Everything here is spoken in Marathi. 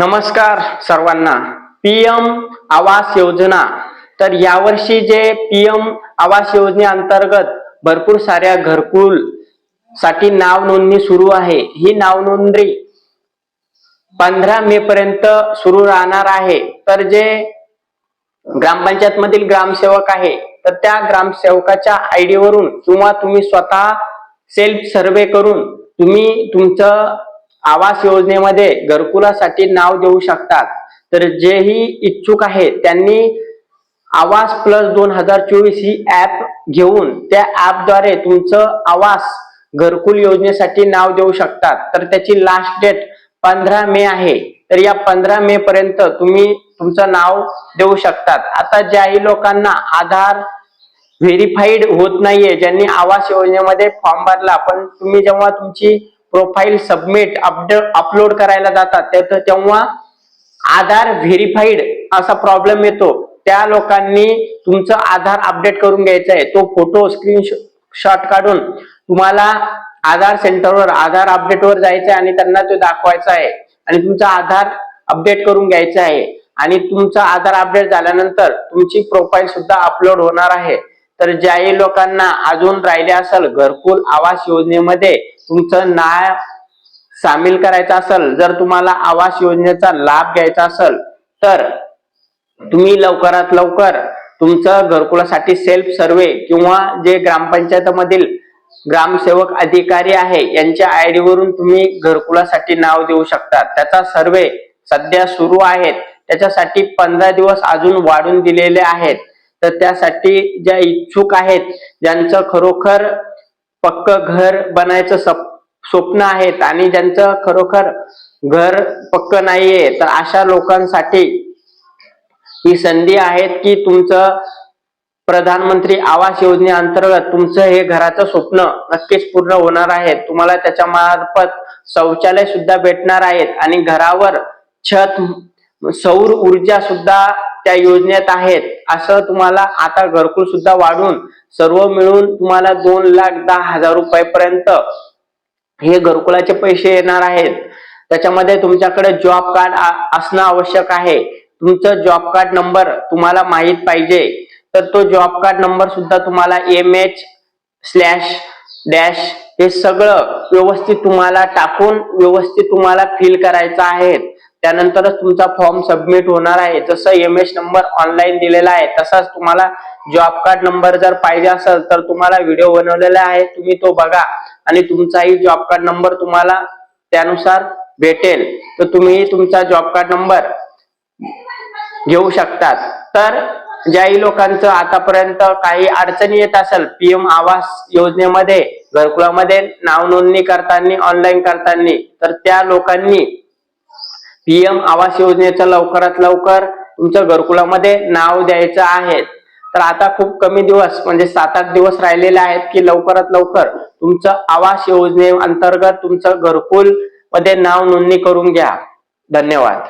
नमस्कार सर्वांना. पीएम आवास योजना. तर यावर्षी जे पीएम आवास योजनेअंतर्गत भरपूर साऱ्या घरकुलसाठी नाव नोंदणी सुरू आहे. ही नाव नोंदणी पंधरा मे पर्यंत सुरू राहणार आहे. तर जे ग्रामपंचायत मधील ग्रामसेवक आहे तर त्या ग्रामसेवकाच्या आयडी वरून किंवा तुम्ही स्वतः सेल्फ सर्वे करून तुम्ही तुमचं आवास योजनेमध्ये घरकुलासाठी नाव देऊ शकतात. तर जेही इच्छुक आहेत त्यांनी आवास प्लस दोन हजार चोवीस ही ऍप घेऊन त्या ऍपद्वारे तुमचं आवास घरकुल योजनेसाठी नाव देऊ शकतात. तर त्याची लास्ट डेट पंधरा मे आहे. तर या पंधरा मे पर्यंत तुम्ही तुमचं नाव देऊ शकतात. आता ज्याही लोकांना आधार व्हेरीफाईड होत नाहीये ज्यांनी आवास योजनेमध्ये फॉर्म भरला पण तुम्ही जेव्हा तुमची प्रोफाईल सबमिट अपलोड करायला जातात. तेव्हा आधार व्हेरीफाईड असा प्रॉब्लेम येतो. त्या लोकांनी तुमचं आधार अपडेट करून घ्यायचं आहे. तो फोटो स्क्रीनशॉट काढून तुम्हाला आधार सेंटरवर आधार अपडेटवर जायचं आहे आणि त्यांना तो दाखवायचा आहे. आणि तुमचा आधार अपडेट करून घ्यायचा आहे. आणि तुमचा आधार अपडेट झाल्यानंतर तुमची प्रोफाईल सुद्धा अपलोड होणार आहे. तर ज्याही लोकांना अजून राहिले असेल घरकुल आवास योजनेमध्ये तुमचं नाव सामील करायचं असेल जर तुम्हाला आवास योजनेचा लाभ घ्यायचा असेल तर तुम्ही लवकरात लवकर तुमचं घरकुलासाठी सेल्फ सर्वे किंवा जे ग्रामपंचायतमधील ग्रामसेवक अधिकारी आहे यांच्या आयडी वरून तुम्ही घरकुलासाठी नाव देऊ शकता. त्याचा सर्वे सध्या सुरू आहेत. त्याच्यासाठी पंधरा दिवस अजून वाढून दिलेले आहेत. तर त्यासाठी ज्या इच्छुक आहेत ज्यांचं खरोखर पक्क घर बनायचं सप- स्वप्न आहेत आणि ज्यांचं खरोखर घर पक्क नाहीये तर अशा लोकांसाठी ही संधी आहे की तुमचं प्रधानमंत्री आवास योजनेअंतर्गत तुमचं हे घराचं स्वप्न नक्कीच पूर्ण होणार आहे तुम्हाला त्याच्या मार्फत शौचालय सुद्धा भेटणार आहेत आणि घरावर छत सौर ऊर्जा सुद्धा त्या योजनेत आहेत. असं तुम्हाला आता घरकुल सुद्धा वाढून सर्व मिळून तुम्हाला दोन लाख दहा हजार रुपयापर्यंत हे घरकुलाचे पैसे येणार आहेत. त्याच्यामध्ये तुमच्याकडे जॉब कार्ड असणं आवश्यक आहे. तुमचं जॉब कार्ड नंबर तुम्हाला माहीत पाहिजे. तर तो जॉब कार्ड नंबर सुद्धा तुम्हाला एम एच स्लॅश डॅश हे सगळं व्यवस्थित तुम्हाला टाकून व्यवस्थित तुम्हाला फिल करायचं आहे. त्यानंतरच तुमचा फॉर्म सबमिट होणार आहे. जसं एम एस नंबर ऑनलाईन दिलेला आहे तसाच तुम्हाला जॉब कार्ड नंबर जर पाहिजे असेल तर तुम्हाला व्हिडिओ बनवलेला आहे तुम्ही तो बघा. आणि तुमचाही जॉब कार्ड नंबर तुम्हाला त्यानुसार भेटेल. तर तुम्ही तुमचा जॉब कार्ड नंबर घेऊ शकतात. तर ज्याही लोकांचं आतापर्यंत काही अडचणी येत असेल पीएम आवास योजनेमध्ये घरकुलामध्ये नाव नोंदणी करताना ऑनलाईन करताना तर त्या लोकांनी पीएम आवास योजनेचं लवकरात लवकर तुमच्या घरकुलामध्ये नाव द्यायचं आहे. तर आता खूप कमी दिवस म्हणजे सात आठ दिवस राहिलेले आहेत की लवकरात लवकर तुमचं आवास योजने अंतर्गत तुमचं घरकुलमध्ये नाव नोंदणी करून घ्या. धन्यवाद.